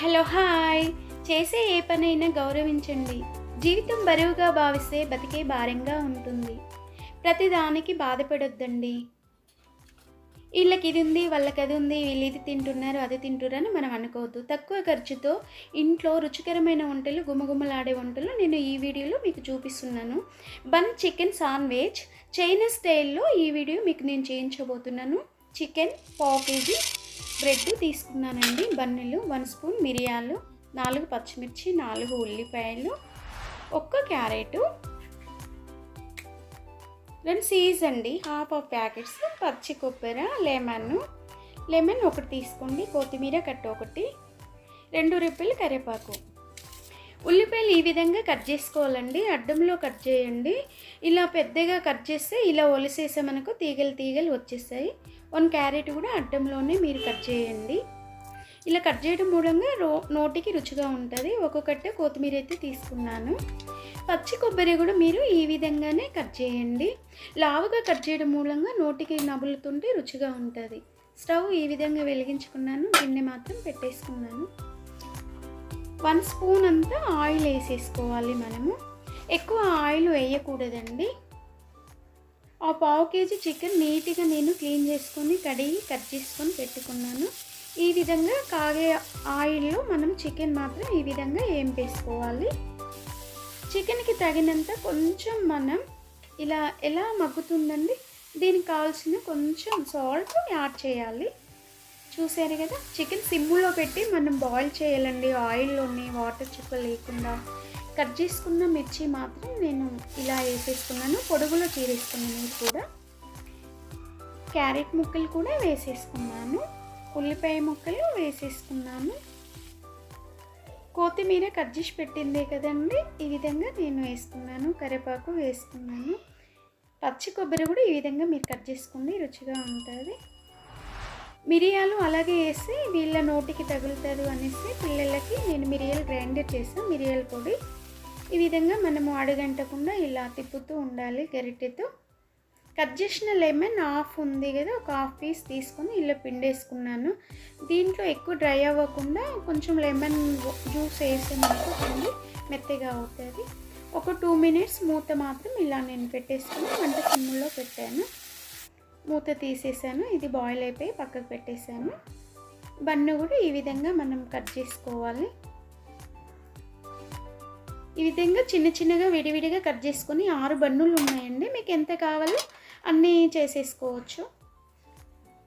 Hello hi. చేసే ఏ పనైనా గౌరవించండి. జీవితం బరువుగా భావిస్తే బతికే భారంగా ఉంటుంది. ప్రతిదానికి బాధపడొద్దండి. వీళ్ళకి ఇది ఉంది వాళ్ళకి అది ఉంది వీళ్ళు ఇది తింటున్నారు అది తింటున్నారని మనం అనుకోవద్దు. తక్కువ ఖర్చుతో ఇంట్లో రుచికరమైన వంటలు గుమగుమలాడే వంటలు నేను ఈ వీడియోలో మీకు చూపిస్తున్నాను. బన్ చికెన్ సాండ్విచ్ చైనా స్టైల్లో ఈ వీడియో మీకు నేను చేయించబోతున్నాను. చికెన్ పావు కేజీ బ్రెడ్ తీసుకున్నానండి. బన్నెలు వన్ స్పూన్ మిరియాలు నాలుగు పచ్చిమిర్చి నాలుగు ఉల్లిపాయలు ఒక్క క్యారెట్. రెండు సీజ్ అండి. హాఫ్ ఆఫ్ ప్యాకెట్స్ పచ్చి కొబ్బరి లెమన్. లెమన్ ఒకటి తీసుకోండి. కొత్తిమీర కట్ట ఒకటి. రెండు రిప్పులు కరివేపాకు. ఉల్లిపాయలు ఈ విధంగా కట్ చేసుకోవాలండి. అడ్డంలో కట్ చేయండి. ఇలా పెద్దగా కట్ చేస్తే ఇలా ఒలిసేసామనుకో తీగలు తీగలు వచ్చేస్తాయి. వన్ క్యారెట్ కూడా అడ్డంలోనే మీరు కట్ చేయండి. ఇలా కట్ చేయడం మూలంగా రో నోటికి రుచిగా ఉంటుంది. ఒక్కొక్కటి కొత్తిమీర అయితే తీసుకున్నాను. పచ్చి కొబ్బరి కూడా మీరు ఈ విధంగానే కట్ చేయండి. లావుగా కట్ చేయడం మూలంగా నోటికి నములుతుంటే రుచిగా ఉంటుంది. స్టవ్ ఈ విధంగా వెలిగించుకున్నాను. గిన్నె మాత్రం పెట్టేసుకున్నాను. వన్ స్పూన్ అంతా ఆయిల్ వేసేసుకోవాలి మనము. ఎక్కువ ఆయిల్ వేయకూడదండి. ఆ పావు కేజీ చికెన్ నీట్గా నేను క్లీన్ చేసుకొని కడిగి కట్ చేసుకొని పెట్టుకున్నాను. ఈ విధంగా కాగే ఆయిల్లో మనం చికెన్ మాత్రం ఈ విధంగా ఏంపేసుకోవాలి. చికెన్కి తగినంత కొంచెం మనం ఇలా ఎలా మగ్గుతుందండి? దీనికి కావాల్సిన కొంచెం సాల్ట్ యాడ్ చేయాలి. చూసారు కదా? చికెన్ సిమ్ములో పెట్టి మనం బాయిల్ చేయాలండి. ఆయిల్లోని వాటర్ చుక్క లేకుండా కట్ చేసుకున్న మిర్చి మాత్రం నేను ఇలా వేసేసుకున్నాను. పొడుగులో చీరేసుకున్నాను మీరు కూడా. క్యారెట్ ముక్కలు కూడా వేసేసుకున్నాను. ఉల్లిపాయ ముక్కలు వేసేసుకున్నాను. కొత్తిమీర కట్ చేసి పెట్టిందే కదండి? ఈ విధంగా నేను వేసుకున్నాను. కరివేపాకు వేసుకున్నాను. పచ్చి కొబ్బరి కూడా ఈ విధంగా మీరు కట్ చేసుకుని రుచిగా ఉంటుంది. మిరియాలు అలాగే వేసి వీళ్ళ నోటికి తగులుతుంది అనేసి పిల్లలకి నేను మిరియాలు గ్రైండర్ చేసాను మిరియాల పొడి. ఈ విధంగా మనము అడగంటకుండా ఇలా తిప్పుతూ ఉండాలి గరిటెతో. కట్ చేసిన లెమన్ హాఫ్ ఉంది కదా ఒక హాఫ్ పీస్ తీసుకొని ఇలా పిండేసుకున్నాను. దీంట్లో ఎక్కువ డ్రై అవ్వకుండా కొంచెం లెమన్ జ్యూస్ వేసామనుకో పిండి మెత్తగా అవుతుంది. ఒక టూ మినిట్స్ మూత మాత్రం ఇలా నేను పెట్టేసుకుని వంట సిమ్ములో పెట్టాను. మూత తీసేసాను ఇది బాయిల్ అయిపోయి పక్కకు పెట్టేసాను. బన్ను కూడా ఈ విధంగా మనం కట్ చేసుకోవాలి. ఈ విధంగా చిన్న చిన్నగా విడివిడిగా కట్ చేసుకొని ఆరు బన్నులు ఉన్నాయండి. మీకు ఎంత కావాలో అన్నీ చేసేసుకోవచ్చు.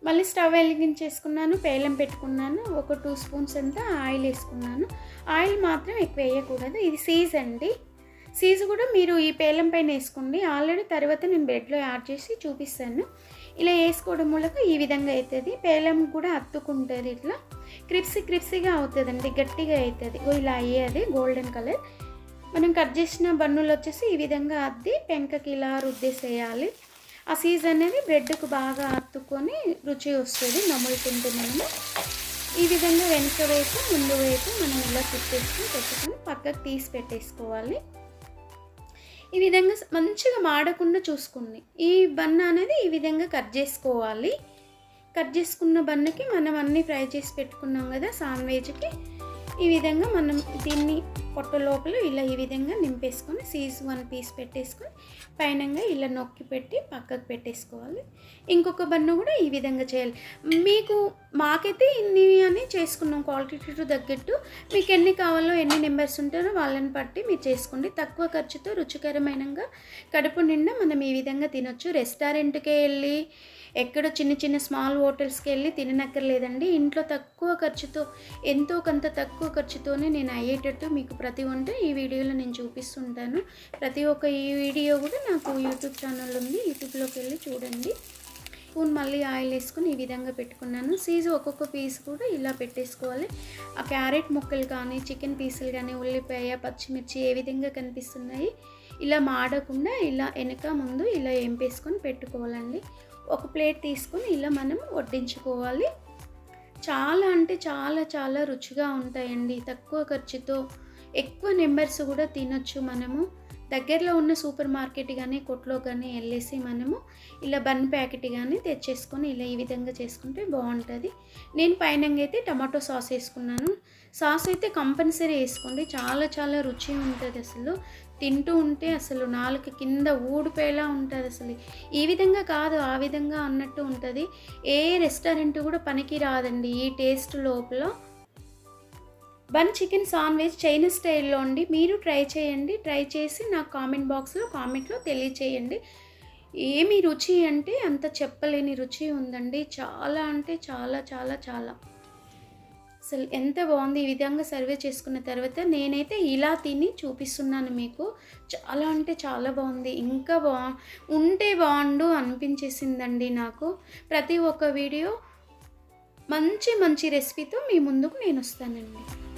మళ్ళీ స్టవ్ వెలిగించేసుకున్నాను పేలం పెట్టుకున్నాను ఒక టూ స్పూన్స్ అంతా ఆయిల్ వేసుకున్నాను. ఆయిల్ మాత్రం ఎక్కువ వేయకూడదు ఇది సీజ్ అండి. సీజ్ కూడా మీరు ఈ పేలం పైన వేసుకోండి. ఆల్రెడీ తర్వాత నేను బెడ్లో యాడ్ చేసి చూపిస్తాను. ఇలా వేసుకోవడం మూలక ఈ విధంగా అవుతుంది. పేలం కూడా అత్తుకుంటుంది ఇట్లా. క్రిప్సీ క్రిప్సీగా అవుతుందండి గట్టిగా అవుతుంది. ఓ ఇలా అయ్యేది గోల్డెన్ కలర్ మనం కట్ చేసిన బన్నులు వచ్చేసి ఈ విధంగా అద్ది పెంకకి ఇలా రుద్దేసేయాలి. ఆ సీజ్ అనేది బ్రెడ్కు బాగా అత్తుకొని రుచి వస్తుంది నములుతుంటే మనము ఈ విధంగా వెనుక వైపు ముందు వైపు మనం ఇలా తిప్పేసుకుని పెట్టుకొని పక్కకు తీసి పెట్టేసుకోవాలి. ఈ విధంగా మంచిగా మాడకుండా చూసుకుంది ఈ బన్న అనేది ఈ విధంగా కట్ చేసుకోవాలి. కట్ చేసుకున్న బన్నకి మనం అన్నీ ఫ్రై చేసి పెట్టుకున్నాం కదా సాండ్విచ్కి. ఈ విధంగా మనం దీన్ని పొట్ట లోపల ఇలా ఈ విధంగా నింపేసుకొని సీజ్ వన్ పీస్ పెట్టేసుకొని పైనంగా ఇలా నొక్కి పెట్టి పక్కకు పెట్టేసుకోవాలి. ఇంకొక బన్ను కూడా ఈ విధంగా చేయాలి. మీకు మాకైతే ఇన్ని అని చేసుకున్నాం. క్వాలిటీ తగ్గట్టు మీకు ఎన్ని కావాలో ఎన్ని నెంబర్స్ ఉంటారో వాళ్ళని బట్టి మీరు చేసుకోండి. తక్కువ ఖర్చుతో రుచికరమైనగా కడుపు నిండా మనం ఈ విధంగా తినొచ్చు. రెస్టారెంట్కే వెళ్ళి ఎక్కడో చిన్న చిన్న స్మాల్ హోటల్స్కి వెళ్ళి తిననక్కర్లేదండి. ఇంట్లో తక్కువ ఖర్చుతో ఎంతో కొంత తక్కువ ఖర్చుతోనే నేను అయ్యేటట్టు మీకు ప్రతి వంట ఈ వీడియోలో నేను చూపిస్తుంటాను. ప్రతి ఒక్క ఈ వీడియో కూడా నాకు యూట్యూబ్ ఛానల్ ఉంది. యూట్యూబ్లోకి వెళ్ళి చూడండి. స్పూన్ మళ్ళీ ఆయిల్ వేసుకొని ఈ విధంగా పెట్టుకున్నాను. సీజ్ ఒక్కొక్క పీస్ కూడా ఇలా పెట్టేసుకోవాలి. ఆ క్యారెట్ ముక్కలు కానీ చికెన్ పీసులు కానీ ఉల్లిపాయ పచ్చిమిర్చి ఏ విధంగా కనిపిస్తున్నాయి ఇలా మాడకుండా ఇలా వెనక ముందు ఇలా ఎంపేసుకొని పెట్టుకోవాలండి. ఒక ప్లేట్ తీసుకొని ఇలా మనం వడ్డించుకోవాలి. చాలా అంటే చాలా చాలా రుచిగా ఉంటాయండి. తక్కువ ఖర్చుతో ఎక్కువ నెంబర్స్ కూడా తినొచ్చు మనము. దగ్గరలో ఉన్న సూపర్ మార్కెట్ కానీ కొట్లో కానీ వెళ్ళేసి మనము ఇలా బన్ ప్యాకెట్ కానీ తెచ్చేసుకొని ఇలా ఈ విధంగా చేసుకుంటే బాగుంటుంది. నేను పైన అయితే టమాటో సాస్ వేసుకున్నాను. సాస్ అయితే కంపల్సరీ వేసుకోండి. చాలా చాలా రుచి ఉంటుంది అసలు. తింటూ ఉంటే అసలు నాలుక కింద ఊడిపోయేలా ఉంటుంది అసలు. ఈ విధంగా కాదు ఆ విధంగా అన్నట్టు ఉంటుంది. ఏ రెస్టారెంట్ కూడా పనికి రాదండి ఈ టేస్ట్ లోపల. బన్ చికెన్ సాండ్విచ్ చైనా స్టైల్లో అండి. మీరు ట్రై చేయండి. ట్రై చేసి నాకు కామెంట్ బాక్స్లో కామెంట్లో తెలియచేయండి. ఏమి రుచి అంటే అంత చెప్పలేని రుచి ఉందండి. చాలా అంటే చాలా చాలా చాలా. అసలు ఎంత బాగుంది ఈ విధంగా సర్వే చేసుకున్న తర్వాత నేనైతే ఇలా తిని చూపిస్తున్నాను మీకు. చాలా అంటే చాలా బాగుంది. ఇంకా బా ఉంటే బాగుండు అనిపించేసిందండి నాకు. ప్రతి ఒక్క వీడియో మంచి మంచి రెసిపీతో మీ ముందుకు నేను వస్తానండి.